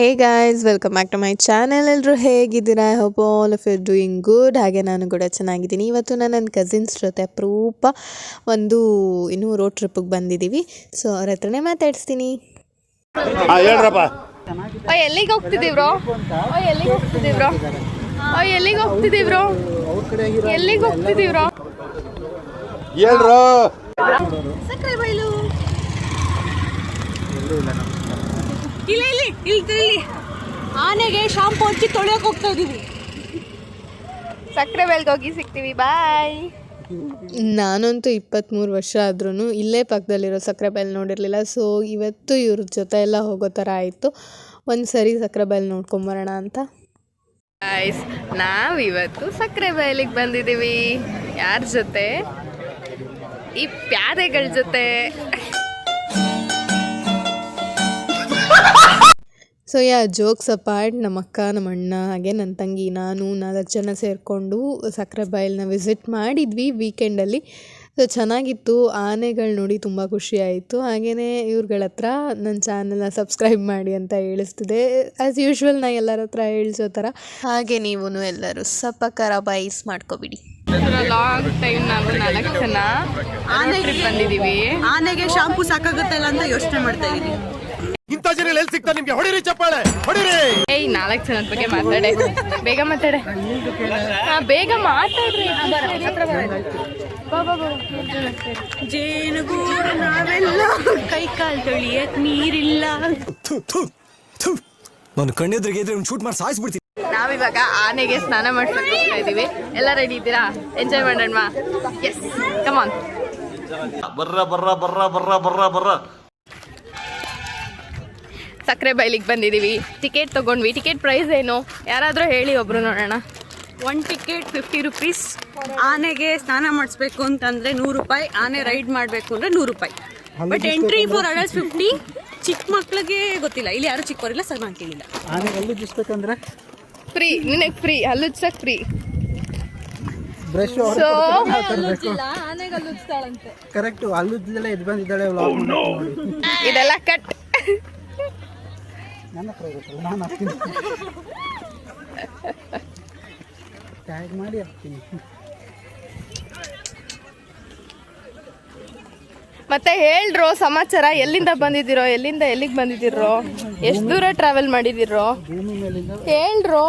Hey guys welcome back to my channel ಎಲ್ಲರೂ ಹೇಗಿದ್ದೀರಾ? I hope all of you doing good ಹಾಗೆ ನಾನು ಕೂಡ ಚೆನ್ನಾಗಿದ್ದೀನಿ. ಇವತ್ತು ನಾನು ನನ್ನ ಕಸಿನ್ಸ್ ಜೊತೆ ಅಪರೂಪ ಒಂದು ಇನ್ನೂ ರೋಡ್ ಟ್ರಿಪ್ಗೆ ಬಂದಿದ್ದೀವಿ. ಸೊ ಅವ್ರ ಹತ್ರನೇ ಮಾತಾಡಿಸ್ತೀನಿ. ಹಾ ಹೇಳ್ರಪ್ಪ. ಓ ಎಲ್ಲಿಗೆ ಹೋಗ್ತಿದ್ದೀವ್ರೋ ಓ ಎಲ್ಲಿಗೆ ಹೋಗ್ತಿದ್ದೀವ್ರೋ ಓ ಎಲ್ಲಿಗೆ ಹೋಗ್ತಿದ್ದೀವ್ರೋ ಎಲ್ಲಿಗೆ ಹೋಗ್ತಿದ್ದೀವ್ರೋ ಹೇಳ್ರು. ಸಕ್ಕರೆ ಬೈಲು. ಇಲ್ಲಿ ಇಲ್ಲಿ ಇಲ್ಲಿ ಇಲ್ಲಿ ಆನೆಗೆ ಶಾಂಪು ಹಚ್ಚಿ ತೊಳೆಯೋಕೆ ಹೋಗ್ತಾ ಇದೀವಿ. ಸಕ್ಕರೆ ಬೈಲ್ಗೆ ಹೋಗಿ ಸಿಗ್ತೀವಿ ಬಾಯ್. ನಾನಂತೂ ಇಪ್ಪತ್ತ್ಮೂರು ವರ್ಷ ಆದ್ರೂ ಇಲ್ಲೇ ಪಕ್ಕದಲ್ಲಿರೋ ಸಕ್ಕರೆ ಬೈಲ್ ನೋಡಿರಲಿಲ್ಲ ಸೊ ಇವತ್ತು ಇವ್ರ ಜೊತೆ ಎಲ್ಲ ಹೋಗೋ ಥರ ಆಯಿತು. ಒಂದು ಸರಿ ಸಕ್ಕರೆ ಬೈಲ್ ನೋಡ್ಕೊಂಬರೋಣ ಅಂತ. ಗೈಸ್ ನಾವಿವತ್ತು ಸಕ್ಕರೆ ಬಯಲಿಗೆ ಬಂದಿದ್ದೀವಿ ಯಾರ ಜೊತೆ? ಈ ಪ್ಯಾರೆಗಳ ಜೊತೆ. ಸೊ ಯಾ ಜೋಕ್ಸ್ ಅಪಾರ್ಟ್ ನಮ್ಮ ಅಕ್ಕ ನಮ್ಮ ಅಣ್ಣ ಹಾಗೆ ನನ್ನ ತಂಗಿ ನಾನು ನಾಲ್ಕು ಜನ ಸೇರಿಕೊಂಡು ಸಕ್ಕರೆ ಬೈಲ್ನ ವಿಸಿಟ್ ಮಾಡಿದ್ವಿ ವೀಕೆಂಡಲ್ಲಿ ಸೊ ಚೆನ್ನಾಗಿತ್ತು. ಆನೆಗಳು ನೋಡಿ ತುಂಬ ಖುಷಿ ಆಯಿತು. ಹಾಗೆಯೇ ಇವ್ರುಗಳ ಹತ್ರ ನನ್ನ ಚಾನಲ್ನ ಸಬ್ಸ್ಕ್ರೈಬ್ ಮಾಡಿ ಅಂತ ಹೇಳಿಸ್ತಿದೆ ಆ್ಯಸ್ ಯೂಶ್ವಲ್ ನಾ ಎಲ್ಲರ ಹತ್ರ ಹೇಳಿಸೋ ಥರ. ಹಾಗೆ ನೀವು ಎಲ್ಲರೂ ಸಪ್ಪಕರ ಬೈಸ್ ಮಾಡ್ಕೊಬಿಡಿ. ಲಾಂಗ್ ಟೈಮ್ ನಾವು ನಾಲ್ಕು ಜನ ಟ್ರಿಪ್ ಬಂದಿದ್ದೀವಿ. ಆನೆಗೆ ಶಾಂಪು ಸಾಕಾಗುತ್ತಲ್ಲ ಅಂತ ಯೋಚನೆ ಮಾಡ್ತಾ ಇದೀನಿ ಇಂಥ ಜನ ಎಲ್ಲಿ ಸಿಗ್ತಾರೆ ನಿಮ್ಗೆ? ಹೊಡಿರಿ ಚಪ್ಪಾಳೆ ಹೊಡಿರಿ! ಏಯ್ ನಾಲ್ಕು ಜನದ ಬಗ್ಗೆ ಮಾತಾಡೆ. ಬೇಗ ಮಾತಾಡೆ. ಹಾ ಬೇಗ ಮಾತಾಡ್ರಿ. ಜೇನುಗೂಡು ನಾವೆಲ್ಲ ಕೈ ಕಾಲು ತೊಳಿಯಕ್ ನೀರಿಲ್ಲ. ನಾನು ಕಣ್ಣೆದ್ರಿಗೆ ಇದ್ರೆ ಶೂಟ್ ಮಾಡಿ ಸಾಯಿಸ್ಬಿಡ್ತೀನಿ. ನಾವಿವಾಗ ಆನೆಗೆ ಸ್ನಾನ ಮಾಡ್ಸಕ್ ಹೋಗ್ತಾ ಇದೀವಿ ಎಲ್ಲ ರೆಡಿ ಇದ್ದೀರಾ? ಎಂಜಾಯ್ ಮಾಡೋಣ. ಎಸ್ ಕಮಾನ್ ಬರ್ರ ಬರ್ರ ಬರ್ರ ಬರ್ರ ಬರ್ರ ಬರ್ರ. ಸಕ್ಕರೆ ಬೈಲಿಗೆ ಬಂದಿದ್ದೀವಿ ಟಿಕೆಟ್ ತಗೊಂಡ್ವಿ. ಟಿಕೆಟ್ ಪ್ರೈಸ್ ಏನು? ಯಾರಾದರೂ ಹೇಳಿ ಒಬ್ರು ನೋಡೋಣ. ಒನ್ ಟಿಕೆಟ್ ಫಿಫ್ಟಿ ರುಪೀಸ್ ಆನೆಗೆ ಸ್ನಾನ ಮಾಡಿಸ್ಬೇಕು ಅಂತಂದ್ರೆ ನೂರು ರೂಪಾಯಿ ಆನೆ ರೈಡ್ ಮಾಡಬೇಕು ಅಂದ್ರೆ ನೂರು ರೂಪಾಯಿ. But entry for adults fifty ಚಿಕ್ಕ ಮಕ್ಳಿಗೆ ಗೊತ್ತಿಲ್ಲ. ಇಲ್ಲಿ ಯಾರು ಚಿಕ್ಕವರಿಲ್ಲ ಸರ್ ನಾನು ಕೇಳಿಲ್ಲ ಫ್ರೀ ನಿನಗೆ ಫ್ರೀ ಹಲ್ಲುಜ್ಸಕ್ ಫ್ರೀ ಸೊ ಕರೆಕ್ಟ್ ಬಂದಿದ್ದಾಳೆ ವ್ಲಾಗ್. ಇದೆಲ್ಲ ಕಟ್ ನನ್ನ ಹತ್ರ ಇರುತ್ತಲ್ಲ ನಾನು ಹಾಕ್ತೀನಿ. ಟ್ಯಾಗ್ ಮಾಡಿ ಹಾಕ್ತೀನಿ. ಮತ್ತೆ ಹೇಳ್ರೋ ಸಮಾಚಾರ ಎಲ್ಲಿಂದ ಬಂದಿದ್ದೀರೋ ಎಲ್ಲಿಂದ ಎಲ್ಲಿಗೆ ಬಂದಿದ್ದೀರೋ ಎಷ್ಟು ದೂರ ಟ್ರಾವೆಲ್ ಮಾಡಿದಿರೋ ಹೇಳ್ರು.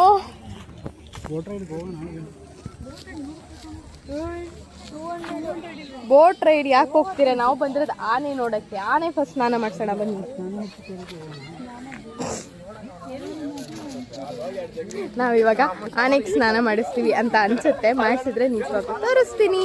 ಬೋಟ್ ರೈಡ್ ಯಾಕೆ ಹೋಗ್ತೀರಾ? ನಾವು ಬಂದಿರೋದು ಆನೆ ನೋಡಕ್ಕೆ. ಆನೆ ಫಸ್ಟ್ ಸ್ನಾನ ಮಾಡ್ಸೋಣ ಬನ್ನಿ. ನಾವಿವಾಗ ಆನೆಗೆ ಸ್ನಾನ ಮಾಡಿಸ್ತೀವಿ ಅಂತ ಅನ್ಸುತ್ತೆ. ಮಾಡಿಸಿದ್ರೆ ನಿಜವಾಗ್ಲೂ ತೋರಿಸ್ತೀನಿ.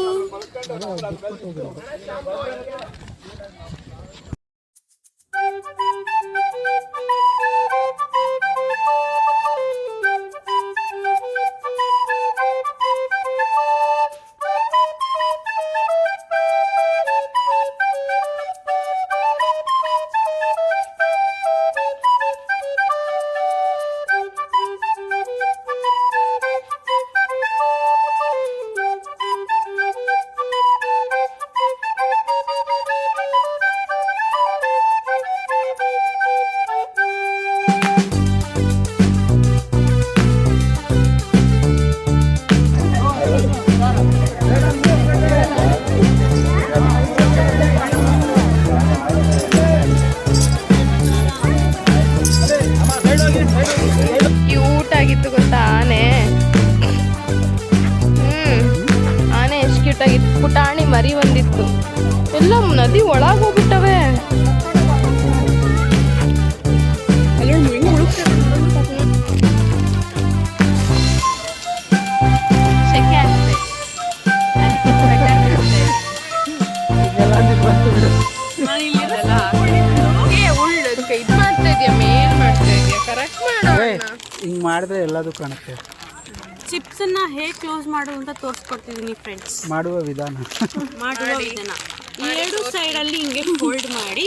ಎಲ್ಲದೂ ಕಾಣುತ್ತೆ. ಚಿಪ್ಸ್ ಅನ್ನ ಹೇಗೆ ಕ್ಲೋಸ್ ಮಾಡೋದು ಅಂತ ತೋರಿಸ್ಕೊಡ್ತಿದ್ದೀನಿ ಫ್ರೆಂಡ್ಸ್ ಮಾಡುವ ವಿಧಾನ. ಮಾಡುವ ವಿಧಾನ. ಎರಡು ಸೈಡ್ ಅಲ್ಲಿ ಹಿಂಗೆ ಫೋಲ್ಡ್ ಮಾಡಿ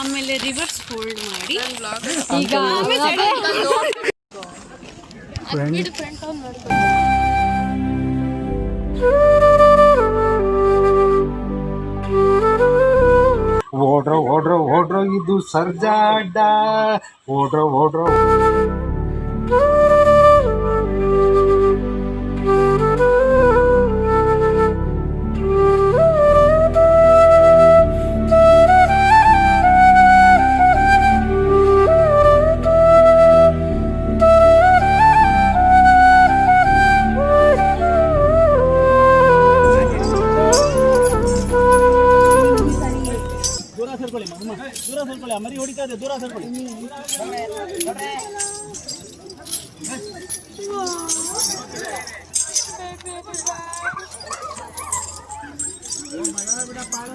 ಆಮೇಲೆ ರಿವರ್ಸ್ ಫೋಲ್ಡ್ ಮಾಡಿ. ಈಗ ಓಡ್ರ ಓಡ್ರ ಓಡ್ರೋ ಇದು ಸರ್ಜಾಡ. ಓಡ್ರೋ ಓಡ್ರೋ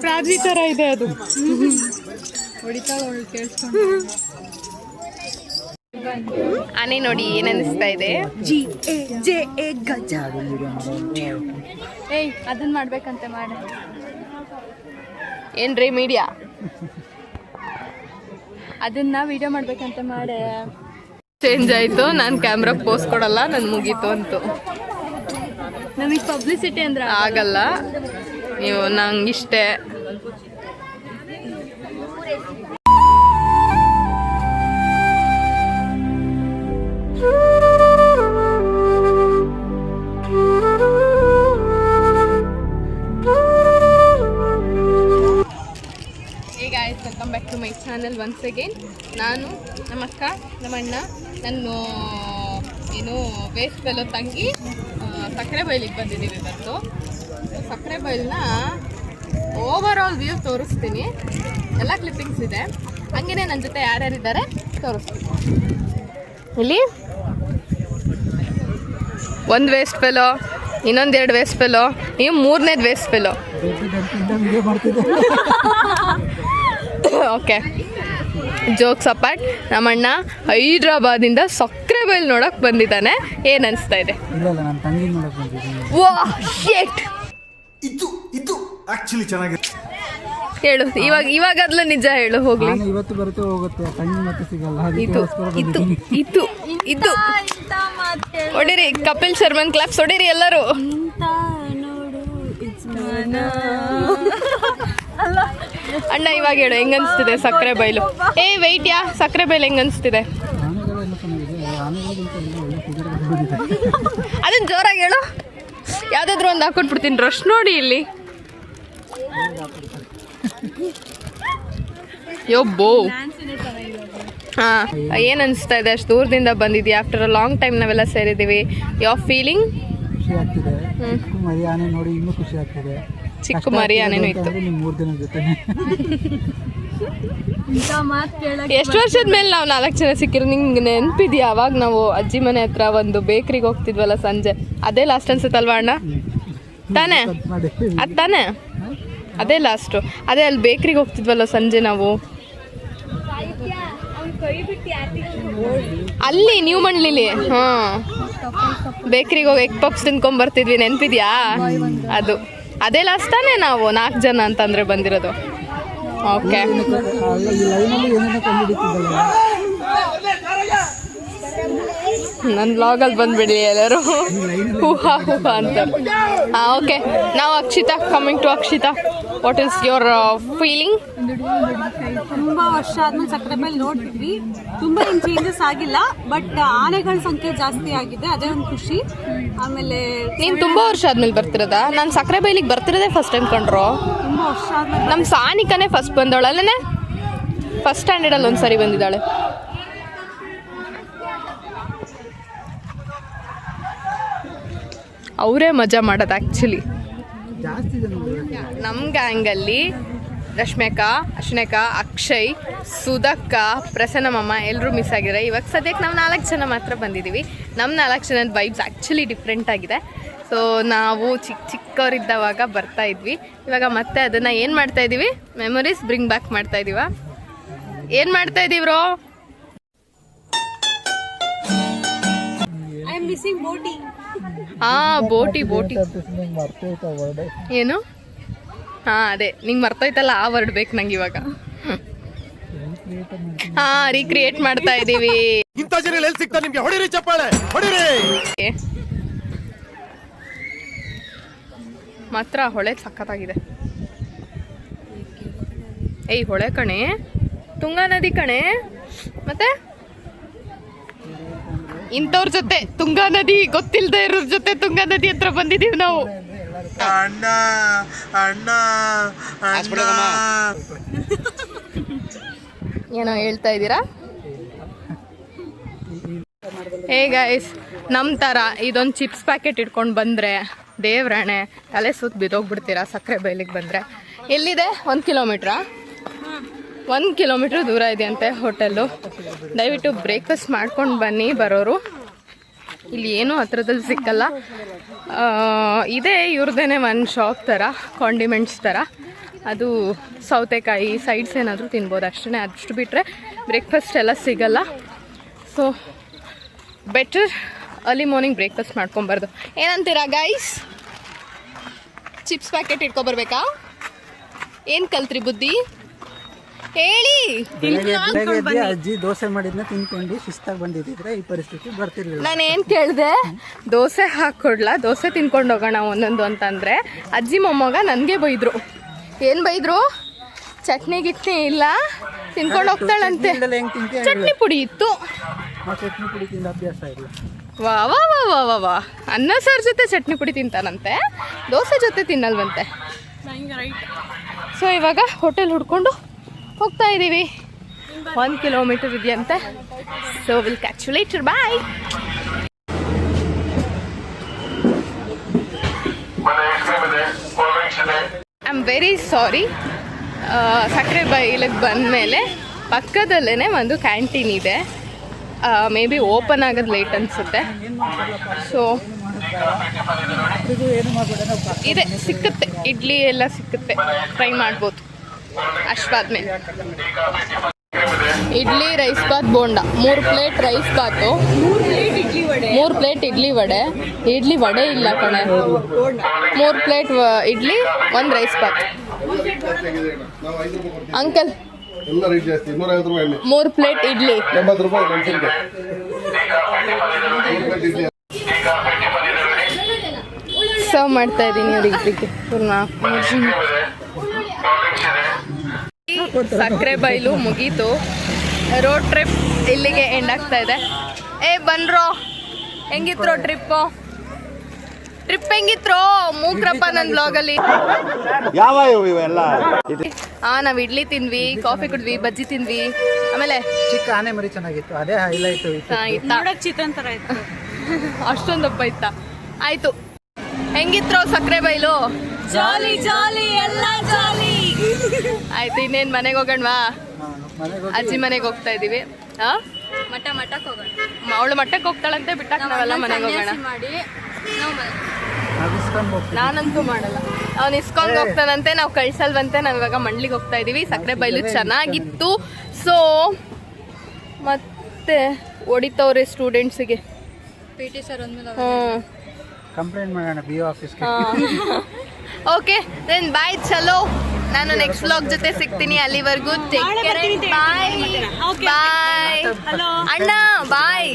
ಪ್ರಾಜಿ ತರ ಇದೆ ಅದು. ಆನೆ ನೋಡಿ ಏನ್ ಅನಿಸ್ತಾ ಇದೆ? ಜಿ ಎ ಜೆ ಎ ಗಜ ಏಯ್ ಅದನ್ನ ಮಾಡ್ಬೇಕಂತೆ ಮಾಡ. ಏನ್ರಿ ಮೀಡಿಯಾ ಅದನ್ನ ವಿಡಿಯೋ ಮಾಡ್ಬೇಕಂತ ಮಾಡಿ. ಚೇಂಜ್ ಆಯ್ತು ನಾನು ಕ್ಯಾಮ್ರಾ ಪೋಸ್ ಕೊಡಲ್ಲ ನನ್ ಮುಗೀತು ಅಂತು. ನಮಗೆ ಪಬ್ಲಿಸಿಟಿ ಅಂದ್ರೆ ಆಗಲ್ಲ. ನೀವು ನಂಗಿಷ್ಟೇ ಚಾನಲ್ ಒನ್ಸ್ ಅಗೇನ್ ನಾನು ನಮ್ಮ ಅಕ್ಕ ನಮ್ಮ ಅಣ್ಣ ನನ್ನ ಏನು ವೇಸ್ಟ್ ಬೆಲ್ಲೋ ತಂಗಿ ಸಕ್ಕರೆ ಬೈಲಿಗೆ ಬಂದಿದ್ದೀವಿ ಇವತ್ತು. ಸಕ್ಕರೆ ಬೈಲನ್ನ ಓವರ್ ಆಲ್ ವ್ಯೂ ತೋರಿಸ್ತೀನಿ. ಎಲ್ಲ ಕ್ಲಿಪ್ಪಿಂಗ್ಸ್ ಇದೆ. ಹಂಗೇನೆ ನನ್ನ ಜೊತೆ ಯಾರ್ಯಾರಿದ್ದಾರೆ ತೋರಿಸ್ತೀನಿ. ಇಲ್ಲಿ? ಒಂದು ವೇಸ್ಟ್ ಪೆಲೋ ಇನ್ನೊಂದೆರಡು ವೇಸ್ಟ್ ಪೆಲೋ ನೀವು ಮೂರನೇದು ವೇಸ್ಟ್ ಮಾಡ್ತಿದ್ದೆ ಓಕೆ. Jokes apart. ನಮ್ಮಣ್ಣ ಹೈದ್ರಾಬಾದಿಂದ ಸಕ್ಕರೆ ಬೈಲ್ ನೋಡಕ್ ಬಂದಿದ್ದಾನೆ. ಏನ್ ಅನಿಸ್ತಾ ಇದೆ? ಇದು ಇದು ಆಕ್ಚುಲಿ ಚೆನ್ನಾಗಿದೆ ಹೇಳು ಇವಾಗ ಇವಾಗದ್ಲ ನಿಜ ಹೇಳು ಹೋಗ್ಲಿ. ಇವತ್ತು ಬರುತ್ತೆ ಹೋಗುತ್ತೆ. ತಂಗಿ ಮತ್ತೆ ಸಿಗಲ್ಲ. ಇದು ಇದು ಇದು ಇದು. ಹೊಡಿರಿ ಕಪಿಲ್ ಶರ್ಮನ್ ಕ್ಲಾಪ್ಸ್ ಹೊಡಿರಿ ಎಲ್ಲರೂ. ಅಣ್ಣ ಇವಾಗ ಹೇಳು ಹೆಂಗನ್ಸ್ತಿದೆ ಸಕ್ಕರೆ ಬೈಲು? ಏ ವೆಯ್ಟ್ ಯಾ ಸಕ್ಕರೆ ಬೈಲು ಹೆಂಗ್ ಅನ್ಸ್ತಿದೆ? ಆನೆಗಳೆಲ್ಲ ಚೆನ್ನಾಗಿದೆ ಆನೆಗಳಿಗಿಂತ ಎಲ್ಲ ಒಳ್ಳೆ ಫಿಗರ್ ಬಂದಿದೆ ಅದನ್ನ ಜೋರಾಗಿ ಹೇಳು. ಯಾವ್ದಾದ್ರು ಒಂದು ಹಾಕೊಂಡ್ಬಿಡ್ತೀನಿ ರಶ್ ನೋಡಿ ಇಲ್ಲಿ. ಯೊಬ್ಬೋ. ಹಾ ಏನ್ ಅನ್ಸ್ತಾ ಇದೆ? ಅಷ್ಟು ದೂರದಿಂದ ಬಂದಿದ್ಯಾ? ಆಫ್ಟರ್ ಅ ಲಾಂಗ್ ಟೈಮ್ ನಾವೆಲ್ಲ ಸೇರಿದೀವಿ ಯಾವ ಫೀಲಿಂಗ್ ಚಿಕ್ಕ ಮರಿ ಆನೆ ನೋಡಿ ಇನ್ನೂ ಖುಷಿ ಆಗ್ತದೆ. ಚಿಕ್ಕ ಮರಿ ಆನೆನೂ ಇತ್ತು. ಮೂರು ದಿನ ಜೊತೆ ಎಷ್ಟು ವರ್ಷದ ಮೇಲೆ ನಾವು ನಾಲ್ಕು ಜನ ಸಿಕ್ಕಿರೋ ನಿಂಗೆ ನೆನಪಿದ್ಯಾ? ಅವಾಗ ನಾವು ಅಜ್ಜಿ ಮನೆ ಹತ್ರ ಒಂದು ಬೇಕ್ರಿಗೆ ಹೋಗ್ತಿದ್ವಲ್ಲ ಸಂಜೆ. ಅದೇ ಲಾಸ್ಟ್ ಅನ್ಸುತ್ತಲ್ವಾ ಅಣ್ಣ? ತಾನೆ? ಅದು ತಾನೇ? ಅದೇ ಲಾಸ್ಟು ಅದೇ ಅಲ್ಲಿ ಬೇಕ್ರಿಗೆ ಹೋಗ್ತಿದ್ವಲ್ಲ ಸಂಜೆ ನಾವು. ಅಲ್ಲಿ ನ್ಯೂ ಮಂಡ್ಲಿಲಿ ಹಾಂ. ಬೇಕ್ರಿಗೆ ಹೋಗಿ ಎಗ್ ಪಪ್ಸ್ ತಿನ್ಕೊಂಡ್ ಬರ್ತಿದ್ವಿ ನೆನ್ಪಿದ್ಯಾ? ಅದು. ಅದೇ ಲಾಸ್ಟ್ ತಾನೇ ನಾವು, ನಾಲ್ಕು ಜನ ಅಂತಂದ್ರೆ ಬಂದಿರೋದು. ಓಕೆ ನನ್ನ ಬ್ಲಾಗಲ್ಲಿ ಬಂದ್ಬಿಡಿ ಎಲ್ಲರೂ. ಹೂಹಾ ಹೂಹಾ ಅಂತ. ಹಾಂ ಓಕೆ ನಾವು Akshita coming to Akshita. What is your feeling ತುಂಬ ವರ್ಷ ಆದ್ಮೇಲೆ ಸಕ್ಕರೆ ಮೇಲೆ ನೋಡ್ತಿದ್ವಿ. ತುಂಬ ಏನ್ ಚೇಂಜಸ್ ಆಗಿಲ್ಲ ಬಟ್ ಆನೆಗಳ ಸಂಖ್ಯೆ ಜಾಸ್ತಿ ಆಗಿದೆ. ಅದೇ ಒಂದು ಖುಷಿ. ಆಮೇಲೆ ನೀನು ತುಂಬ ವರ್ಷ ಆದ್ಮೇಲೆ ಬರ್ತಿರೋದಾ? ನಾನು ಸಕ್ಕರೆ ಬೈಲಿಗೆ ಬರ್ತಿರೋದೇ ಫಸ್ಟ್ ಟೈಮ್ ಕಂಡ್ರು. ತುಂಬಾ ವರ್ಷ ಆದ್ಮೇಲೆ ನಮ್ಮ ಸಾನಿಕನೇ ಫಸ್ಟ್ ಬಂದವಳಲ್ಲೇ ಫಸ್ಟ್ ಸ್ಟ್ಯಾಂಡರ್ಡಲ್ಲಿ ಒಂದು ಸರಿ ಬಂದಿದ್ದಾಳೆ. ಅವರೇ ಮಜಾ ಮಾಡೋದು ಆ್ಯಕ್ಚುಲಿ. ನಮ್ಮ ಗ್ಯಾಂಗಲ್ಲಿ ರಶ್ಮಿಕಾ ಅಶ್ನೇಕಾ ಅಕ್ಷಯ್ ಸುಧಕ್ಕ ಪ್ರಸನ್ನಮಮ್ಮ ಎಲ್ಲರೂ ಮಿಸ್ ಆಗಿದ್ದಾರೆ. ಇವಾಗ ಸದ್ಯಕ್ಕೆ ನಾವು ನಾಲ್ಕು ಜನ ಮಾತ್ರ ಬಂದಿದ್ದೀವಿ. ನಮ್ಮ ನಾಲ್ಕು ಜನದ ವೈಬ್ಸ್ ಆ್ಯಕ್ಚುಲಿ ಡಿಫ್ರೆಂಟ್ ಆಗಿದೆ. ಸೊ ನಾವು ಚಿಕ್ಕ ಚಿಕ್ಕವರಿದ್ದವಾಗ ಬರ್ತಾ ಇದ್ವಿ. ಇವಾಗ ಮತ್ತೆ ಅದನ್ನು ಏನು ಮಾಡ್ತಾ ಇದ್ದೀವಿ ಮೆಮೊರೀಸ್ ಬ್ರಿಂಗ್ ಬ್ಯಾಕ್ ಮಾಡ್ತಾ ಇದ್ದೀವ ಏನು ಮಾಡ್ತಾ ಇದ್ದೀವ್ರೋ ಐ ಆಮ್ ಮಿಸ್ಸಿಂಗ್ ಬೋಟಿ ಹಾಂ ಬೋಟಿ ಬೋಟಿ. ಏನು? ಹಾ ಅದೇ. ನಿಂಗೆ ಮರ್ತೋಯ್ತಲ್ಲ ಆ ವರ್ಡ್ ಬೇಕು ನಂಗೆ ಇವಾಗ. ಹಾ ರೀಕ್ರಿಯೇಟ್ ಮಾಡ್ತಾ ಇದ್ದೀವಿ. ಇಂಥ ಜನ ಎಲ್ಲಿ ಸಿಗ್ತಾ ನಿಮ್ಗೆ? ಹೊಡಿರಿ ಚಪ್ಪಾಳೆ ಹೊಡಿರಿ. ಮಾತ್ರ ಹೊಳೆ ಸಖತ್ತಾಗಿದೆ. ಏಯ್ ಹೊಳೆ ಕಣೆ. ತುಂಗಾ ನದಿ ಕಣೆ. ಮತ್ತೆ? ಇಂಥವ್ರ ಜೊತೆ ತುಂಗಾ ನದಿ ಗೊತ್ತಿಲ್ಲದೆ ಇರೋರ್ ಜೊತೆ ತುಂಗಾ ನದಿ ಹತ್ರ ಬಂದಿದೀವಿ ನಾವು. ಅಣ್ಣ ಅಣ್ಣ ಏನೋ ಹೇಳ್ತಾ ಇದ್ದೀರಾ? ಹೇ ಗೈಸ್ ನಮ್ಮ ಥರ ಇದೊಂದು ಚಿಪ್ಸ್ ಪ್ಯಾಕೆಟ್ ಇಟ್ಕೊಂಡು ಬಂದರೆ ದೇವ್ರಾಣೆ ತಲೆ ಸುತ್ತ ಬಿದ್ದೋಗ್ಬಿಡ್ತೀರಾ ಸಕ್ಕರೆ ಬೈಲಿಗೆ ಬಂದರೆ. ಎಲ್ಲಿದೆ? ಒಂದು ಕಿಲೋಮೀಟ್ರಾ ಒಂದು ಕಿಲೋಮೀಟ್ರ್ ದೂರ ಇದೆ ಅಂತೆ ಹೋಟೆಲ್ಲು. ದಯವಿಟ್ಟು ಬ್ರೇಕ್ಫಾಸ್ಟ್ ಮಾಡ್ಕೊಂಡು ಬನ್ನಿ ಬರೋರು. ಇಲ್ಲಿ ಏನೂ ಹತ್ರದಲ್ಲಿ ಸಿಕ್ಕಲ್ಲ. ಇದೇ ಇವ್ರದ್ದೇನೆ ಒಂದು ಶಾಪ್ ಥರ ಕಾಂಡಿಮೆಂಟ್ಸ್ ಥರ ಅದು ಸೌತೆಕಾಯಿ ಸೈಡ್ಸ್ ಏನಾದರೂ ತಿನ್ಬೋದು ಅಷ್ಟೇ ಅಷ್ಟು ಬಿಟ್ಟರೆ ಬ್ರೇಕ್ಫಾಸ್ಟ್ ಎಲ್ಲ ಸಿಗಲ್ಲ. So better early morning breakfast ಮಾಡ್ಕೊಂಬಾರ್ದು. ಏನಂತೀರಾ ಗೈಸ್ ಚಿಪ್ಸ್ ಪ್ಯಾಕೆಟ್ ಇಟ್ಕೊಬರ್ಬೇಕಾ? ಏನು ಕಲ್ತ್ರಿ ಬುದ್ಧಿ? ಹೇಳಿ. ಬೆಳಗ್ಗೆ ಅಜ್ಜಿ ದೋಸೆ ಮಾಡಿದ್ನ ತಿನ್ಕೊಂಡು ಶಿಸ್ತಾಗಿ ಬಂದಿದ್ರೆ ಈ ಪರಿಸ್ಥಿತಿ ಬರ್ತಿರ್ಲಿಲ್ಲ. ನಾನು ಏನು ಕೇಳಿದೆ? ದೋಸೆ ಹಾಕ್ಕೊಡ್ಲಾ ದೋಸೆ ತಿನ್ಕೊಂಡು ಹೋಗೋಣ ಒಂದೊಂದು ಅಂತಂದರೆ ಅಜ್ಜಿ ಮೊಮ್ಮಗ ನನಗೆ ಬೈದ್ರು. ಏನು ಬೈದರು? ಚಟ್ನಿ ಗಿಟ್ನಿ ಇಲ್ಲ. ತಿನ್ಕೊಂಡು ಹೋಗ್ತಾಳಂತೆ. ಚಟ್ನಿ ಪುಡಿ ಇತ್ತು. ಚಟ್ನಿ ಪುಡಿ ತಿಂದ ಅಭ್ಯಾಸ ಇಲ್ಲ. ವಾ ವಾ ವಾ ವಾ ವಾ ವಾ. ಅನ್ನ ಸಾರು ಜೊತೆ ಚಟ್ನಿ ಪುಡಿ ತಿಂತಾನಂತೆ. ದೋಸೆ ಜೊತೆ ತಿನ್ನಲ್ವಂತೆ. ಸೊ ಇವಾಗ ಹೋಟೆಲ್ ಹುಡ್ಕೊಂಡು ಹೋಗ್ತಾ ಇದ್ದೀವಿ. ಒಂದು ಕಿಲೋಮೀಟರ್ ಇದೆಯಂತೆ. So will catch you later bye I am very sorry ಸಕ್ಕರೆ ಬೈಲಿಗೆ ಬಂದಮೇಲೆ ಪಕ್ಕದಲ್ಲೇ ಒಂದು ಕ್ಯಾಂಟೀನ್ ಇದೆ. ಮೇ ಬಿ ಓಪನ್ ಆಗೋದು ಲೇಟ್ ಅನಿಸುತ್ತೆ. ಸೊ ಇದೆ, ಸಿಕ್ಕುತ್ತೆ. ಇಡ್ಲಿ ಎಲ್ಲ ಸಿಕ್ಕುತ್ತೆ. ಟ್ರೈ ಮಾಡ್ಬೋದು. ಅಷ್ಟಾದ್ಮೇಲೆ ಇಡ್ಲಿ ರೈಸ್ ಬಾತ್ ಬೋಂಡ. ಮೂರು ಪ್ಲೇಟ್ ರೈಸ್ ಬಾತು ಮೂರು ಪ್ಲೇಟ್ ಇಡ್ಲಿ ವಡೆ. ಇಡ್ಲಿ ವಡೆ ಇಲ್ಲ ಕಣೆ. ಮೂರು ಪ್ಲೇಟ್ ಇಡ್ಲಿ, ಒಂದು ರೈಸ್ ಬಾತ್ ಅಂಕಲ್, ಮೂರು ಪ್ಲೇಟ್ ಇಡ್ಲಿ. ಸರ್ವ್ ಮಾಡ್ತಾ ಇದ್ದೀನಿ ಅವ್ರಿಗೆ ಇಡ್ಲಿಕ್ಕೆ ಪೂರ್ಣ. ಸಕ್ಕರೆ ಬೈಲು ಮುಗೀತು. ರೋಡ್ ಟ್ರಿಪ್ ಇಲ್ಲಿಗೆ ಎಂಡ್ ಆಗ್ತಾ ಇದೆ. ಏ ಬನ್ರೋ ಹೆಂಗಿತ್ರೋ ಟ್ರಿಪ್ಪು ಟ್ರಿಪ್ ಹೆಂಗಿತ್ರೋ? ಮೂಕ್ರಪ್ಪ ನನ್ನ ಬ್ಲಾಗಲ್ಲಿ ಯಾವ ಇವೆಲ್ಲ? ಹಾ ನಾವು ಇಡ್ಲಿ ತಿಂದ್ವಿ ಕಾಫಿ ಕುಡ್ವಿ ಬಜ್ಜಿ ತಿಂದ್ವಿ. ಆಮೇಲೆ ಚಿಕ್ಕ ಆನೆ ಮರಿ ಚೆನ್ನಾಗಿತ್ತು. ಅದೇ ಹೈಲೈಟ್ ನೋಡಕ್ ಚಿಕನ್ ತರ ಇತ್ತು. ಅಷ್ಟೊಂದಪ್ಪ ಇತ್ತ. ಆಯ್ತು. ಹೆಂಗಿತ್ರೋ ಸಕ್ಕರೆ ಬೈಲು? ಜಾಲಿ ಜಾಲಿ ಎಲ್ಲ ಜಾಲಿ ಆಯ್ತು ಇನ್ನೇನು ಮನೆಗೆ ಹೋಗೋಣವಾ ಮನೆಗೆ ಅಜ್ಜಿ ಮನೆಗೆ ಹೋಗ್ತಾ ಇದೀವಿ ಹಾ ಮಠ ಮಠಕ್ಕೆ ಹೋಗೋಣ. ಅವಳು ಮಠಕ್ಕೆ ಹೋಗ್ತಾಳಂತೆ ಬಿಟ್ಟಾಕ ನಾವೆಲ್ಲ ಮನೆಗೆ ಹೋಗೋಣ. ಮಾಡಿ ನಾನಂತೂ ಮಾಡಲ್ಲ. ಅವ್ನು ಇಸ್ಕೊಂಡ್ ಹೋಗ್ತಾನಂತೆ ನಾವು ಕಳ್ಸಲ್ವಂತೆ ನಾವು ಇವಾಗ ಮಂಡ್ಲಿಗೆ ಹೋಗ್ತಾ ಇದೀವಿ ಸಕ್ಕರೆ ಬೈಲು ಚೆನ್ನಾಗಿತ್ತು. ಸೊ ಮತ್ತೆ ಹೊಡಿತವ್ರೆ ಸ್ಟೂಡೆಂಟ್ಸಿಗೆ. ಪಿ ಟಿ ಸರ್ ಕಂಪ್ಲೇಂಟ್ ಮಾಡೋಣ ಬಿ ಆಫೀಸ್ಗೆ. ಓಕೆ ದೆನ್ ಬಾಯ್ ಚಲೋ. ನಾನು ನೆಕ್ಸ್ಟ್ ವ್ಲಾಗ್ ಜೊತೆ ಸಿಗ್ತೀನಿ ಅಲ್ಲಿವರೆಗೂ. ಬಾಯ್ ಬಾಯ್ ಅಣ್ಣ ಬಾಯ್